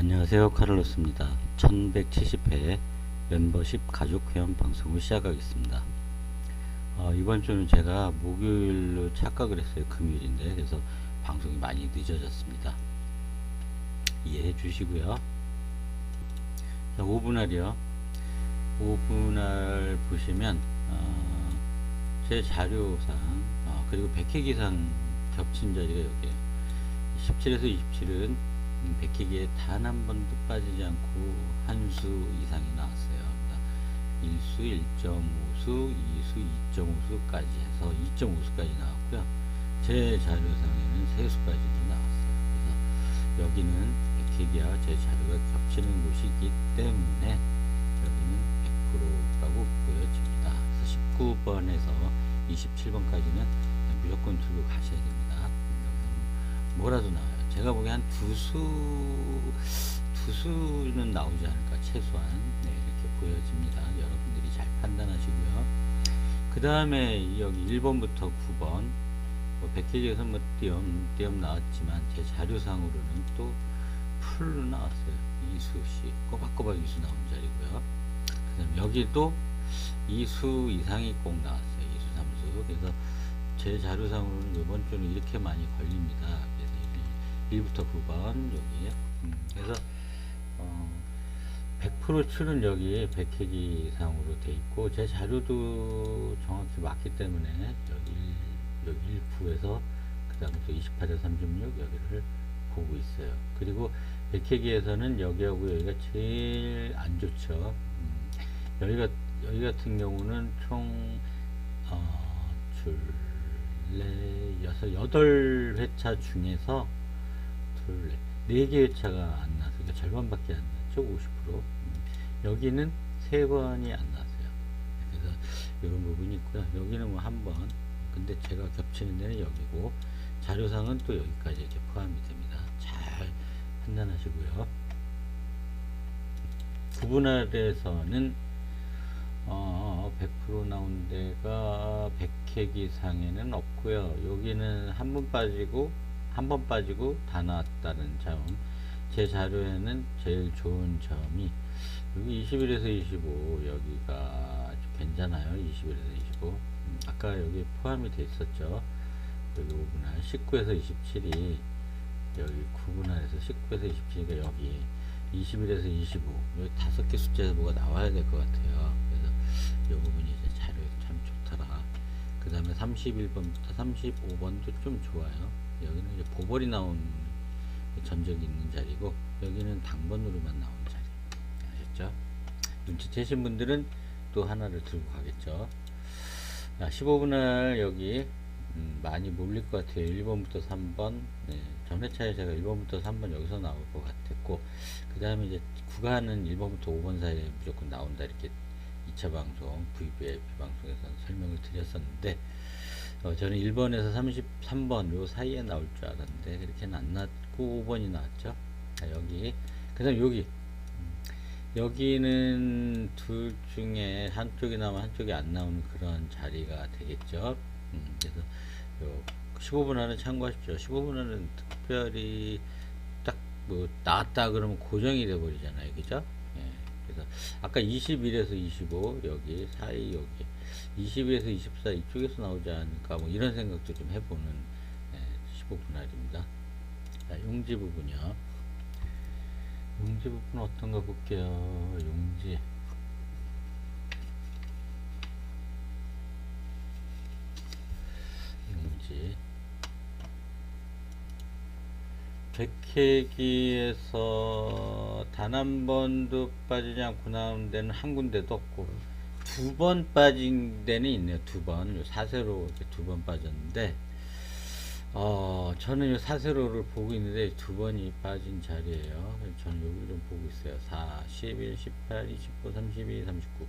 안녕하세요. 카를로스입니다. 1170회 멤버십 가족 회원 방송을 시작하겠습니다. 어, 이번 주는 제가 목요일로 착각을 했어요. 금요일인데 그래서 방송이 많이 늦어졌습니다. 이해해 주시고요. 자 5분할이요. 5분할 보시면 어, 제 자료상 어, 그리고 100회 기상 겹친 자리가 여기에요 17에서 27은 백희기에 단 한 번도 빠지지 않고 한 수 이상이 나왔어요. 그러니까 1수, 1.5수, 2수, 2.5수까지 해서 2.5수까지 나왔고요. 제 자료상에는 3수까지도 나왔어요. 그래서 여기는 백희기와 제 자료가 겹치는 곳이기 때문에 여기는 100%라고 보여집니다. 그래서 19번에서 27번까지는 무조건 들고 가셔야 됩니다. 뭐라도 나와요. 제가 보기엔 한 두 수, 두 수는 나오지 않을까, 최소한. 네, 이렇게 보여집니다. 여러분들이 잘 판단하시고요. 그 다음에 여기 1번부터 9번, 뭐, 백혜기에서 뭐, 띄엄, 띄엄 나왔지만, 제 자료상으로는 또 풀로 나왔어요. 이수씨, 꼬박꼬박 이수 나온 자리고요. 그 다음 여기도 이수 이상이 꼭 나왔어요. 이수, 삼수. 그래서 제 자료상으로는 이번 주는 이렇게 많이 걸립니다. 그래서 1부터 9번 여기 음, 그래서 어, 100% 출은 여기 백회기 상으로 돼 있고 제 자료도 정확히 맞기 때문에 여기 여기 1부에서 그 다음에 또 28에서 36 여기를 보고 있어요. 그리고 백회기에서는 여기하고 여기가 제일 안 좋죠. 음, 여기가 여기 같은 경우는 총 어, 줄레 여섯 여덟 회차 중에서 둘, 네개 회차가 안 나서 그러니까 절반밖에 안 났죠. 50%. 음. 여기는 세 번이 안 났어요. 그래서 이런 부분이 있고요. 여기는 뭐 한 번. 근데 제가 겹치는 데는 여기고 자료상은 또 여기까지 이렇게 포함이 됩니다. 잘 판단하시고요. 구분할에서는 어, 100% 나온 데가 백회기 상에는 없고요. 여기는 한 번 빠지고 한 번 빠지고 다 나왔다는 점. 제 자료에는 제일 좋은 점이 여기 21에서 25 여기가 아주 괜찮아요. 21에서 25. 음, 아까 여기 포함이 돼 있었죠. 여기 5분할 19에서 27이 여기 9분할에서 19에서 27이니까 여기 21에서 25 여기 다섯 개 숫자에서 뭐가 나와야 될 것 같아요. 그래서 이 부분이 이제 자료에 참 좋더라. 그 다음에 31번부터 35번도 좀 좋아요. 여기는 이제 보벌이 나온 전적이 있는 자리고 여기는 당번으로만 나온 자리 아셨죠? 눈치채신 분들은 또 하나를 들고 가겠죠. 자, 15분할 여기 음, 많이 몰릴 것 같아요. 1번부터 3번 네, 전회차에 제가 1번부터 3번 여기서 나올 것 같았고 그 다음에 이제 구간은 1번부터 5번 사이에 무조건 나온다 이렇게 2차 방송 VVIP 방송에서 설명을 드렸었는데 어, 저는 1번에서 33번 요 사이에 나올 줄 알았는데 그렇게는 안 나왔고 5번이 나왔죠. 자, 여기. 그 다음 여기. 음, 여기는 둘 중에 한쪽이 나오면 한쪽이 안 나오는 그런 자리가 되겠죠. 음, 그래서 요 15분 안에 참고하십시오. 15분 안은 특별히 딱 뭐 나왔다 그러면 고정이 돼 버리잖아요. 그죠? 예, 그래서 아까 21에서 25 여기 사이 여기 20에서 24 이쪽에서 나오지 않을까 뭐 이런 생각도 좀 해보는 네, 15분할입니다. 자, 용지 부분이요. 용지 부분 어떤가 볼게요. 용지. 용지. 백회기에서 단 한 번도 빠지지 않고 나온 데는 한 군데도 없고 두 번 빠진 데는 있네요. 두 번. 사세로 두 번 빠졌는데 어, 저는 요 사세로를 보고 있는데 두 번이 빠진 자리예요. 저는 여기 좀 보고 있어요. 4, 11, 18, 29, 32, 39.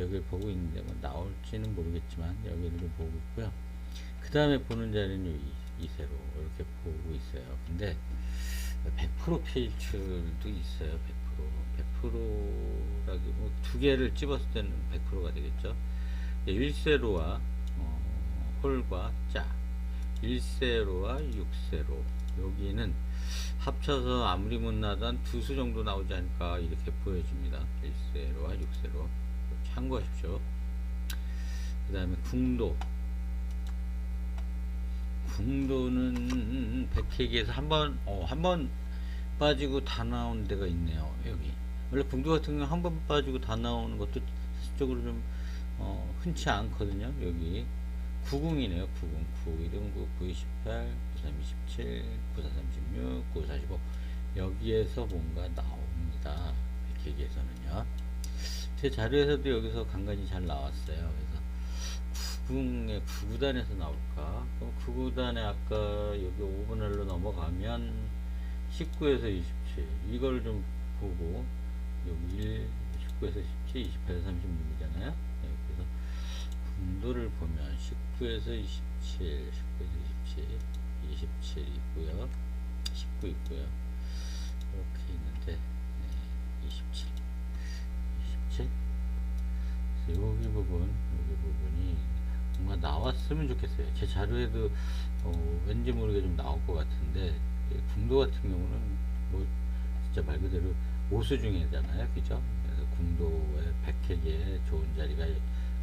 여기를 보고 있는데 뭐 나올지는 모르겠지만 여기를 보고 있고요. 그 다음에 보는 자리는 여기 이세로 이렇게 보고 있어요. 근데 100% 필출도 있어요. 100% 100%라기 뭐두 개를 집었을 때는 100%가 되겠죠. 예, 1세로와 어, 홀과 짜 1세로와 6세로 여기는 합쳐서 아무리 못나단 두 수 정도 나오지 않을까 이렇게 보여집니다. 1세로와 6세로 참고하십시오. 그 다음에 궁도 궁도는 백회기에서 한번 어, 한번 빠지고 다 나온 데가 있네요. 여기 원래 궁도 같은 경우 한 번 빠지고 다 나오는 것도 사실적으로 좀 어, 흔치 않거든요. 여기 90이네요. 90, 9109, 928, 9327, 9436, 9445 여기에서 뭔가 나옵니다. 백회기에서는요. 제 자료에서도 여기서 간간히 잘 나왔어요. 그래서 9궁의 9구단에서 나올까? 그럼 9구단에 아까 여기 5분할로 넘어가면 19에서 27 이걸 좀 보고 여기 1, 19에서 17, 28에서 36이잖아요. 그래서 궁도를 보면 19에서 27, 19에서 27, 27 있고요. 19 있고요. 이렇게 있는데 네, 27, 27. 그래서 여기 부분, 여기 부분이 뭔가 나왔으면 좋겠어요. 제 자료에도 어, 왠지 모르게 좀 나올 것 같은데 이 궁도 같은 경우는 뭐 진짜 말 그대로 오수 중에잖아요, 그죠? 그래서 궁도의 백회기에 좋은 자리가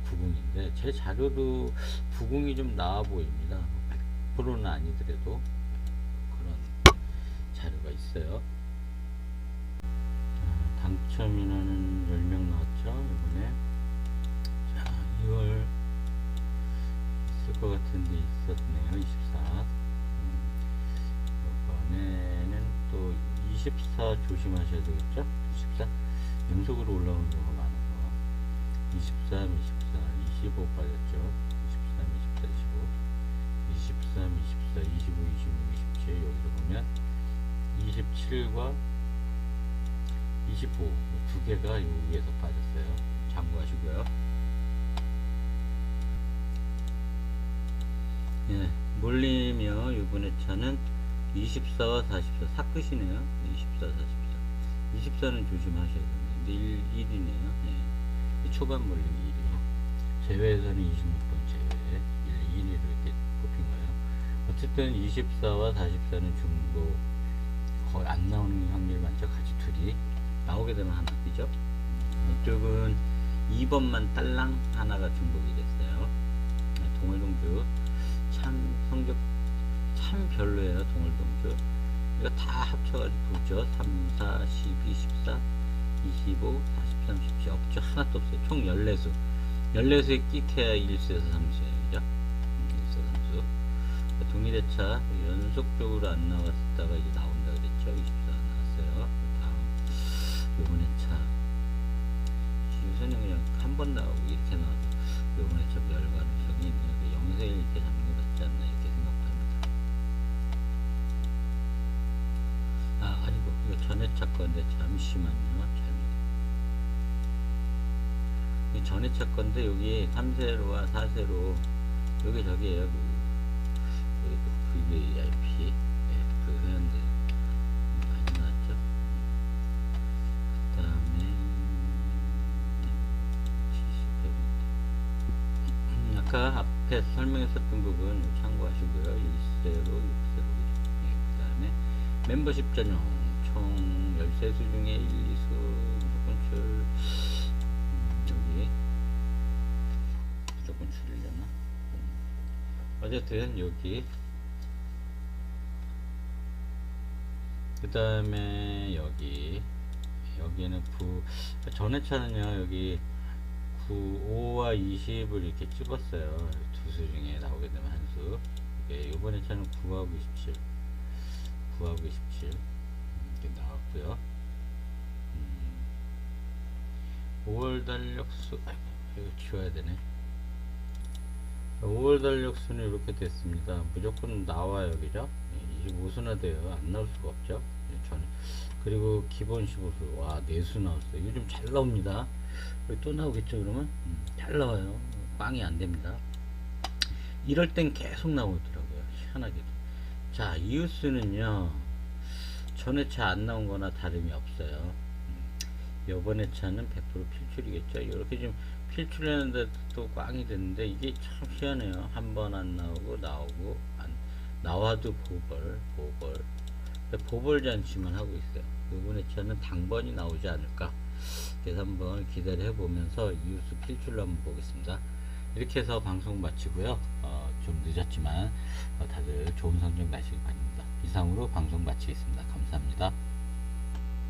구궁인데 제 자료도 구궁이 좀 나와 보입니다. 100%는 아니더라도 그런 자료가 있어요. 자, 당첨 인원은 10명 나왔죠, 이번에. 자, 2월 있을 것 같은 데 있었네요, 24. 이번에는 또 24 조심하셔야 되겠죠? 24 연속으로 올라오는 경우가 많아서 23, 24, 25 빠졌죠? 23, 24, 25 23, 24, 25, 26, 27 여기서 보면 27과 25 두 개가 여기에서 빠졌어요. 참고하시고요. 예, 몰리며 이번에 차는 24와 44 사끝이네요. 24, 44 24는 조심하셔야 되는데 1, 1이네요. 예. 초반 몰림이 1이에요 제외에서는 26번 제외. 1, 1위로 이렇게 뽑힌 거예요. 어쨌든 24와 44는 중도 거의 안 나오는 확률이 많죠. 같이 둘이. 나오게 되면 하나. 그죠? 이쪽은 2번만 딸랑 하나가 중복이 됐어요. 네, 동물동주. 참 성적 참 별로예요 동물동주 이거 다 합쳐가지고 보죠. 3, 4, 12, 14 25, 43, 17 없죠 하나도 없어요. 총 14수. 14수에 끼켜야 1수에서 3수예요. 그죠? 1수에서 3수. 동일회차 연속적으로 안 나왔다가 이제 나온다 그랬죠. 24 나왔어요. 다음 요번에 차. 유선은 그냥 한 번 나오고 이렇게 나와도 요번에 차 멸가능성이 있네요 영세 이렇게 잡는 게 낫지 않나 이렇게 생각합니다 아 아니고 이거 전에 차 건데 잠시만요. 잘이 전에 차 건데 여기 3세로와 4세로 여기 저기에요. 그, 여기 그 VVIP 네, 그 회원들 많이 나왔죠. 그 다음에 아까 앞에 설명했었던 부분 참고하시고요. 1세로 6세로. 네, 그 다음에 멤버십 전용 총 13수 중에 1, 2수 무조건 출 음, 여기 무조건 출이려나? 음. 어쨌든 여기. 그 다음에 여기 여기는 9 전에 차는요 여기 9, 5와 20을 이렇게 찍었어요. 두 수 중에 나오게 되면 한수. 이번에 차는 9하고 27 9하고 27 이렇게 나왔고요 음, 5월 달력수 이거 지워야 되네. 5월 달력수는 이렇게 됐습니다. 무조건 나와요 그죠? 25수나 돼요. 안 나올 수가 없죠? 저는. 그리고 기본 15수. 와 4수 나왔어요. 요즘 잘 나옵니다. 또 나오겠죠 그러면? 음, 잘 나와요. 꽝이 안 됩니다. 이럴 땐 계속 나오더라고요. 희한하게도. 자 이웃수는요. 전에 차 안 나온 거나 다름이 없어요. 음, 요번에 차는 100% 필출이겠죠 이렇게 좀 필출했는데 또 꽝이 됐는데 이게 참 희한해요 한 번 안 나오고 나오고 안 나와도 보벌 보벌 보벌 잔치만 하고 있어요. 이번에 저는 당번이 나오지 않을까. 그래서 한번 기대를 해보면서 이웃수 필출로 한번 보겠습니다. 이렇게 해서 방송 마치고요. 어, 좀 늦었지만 어, 다들 좋은 성적 나시기 바랍니다. 이상으로 방송 마치겠습니다. 감사합니다.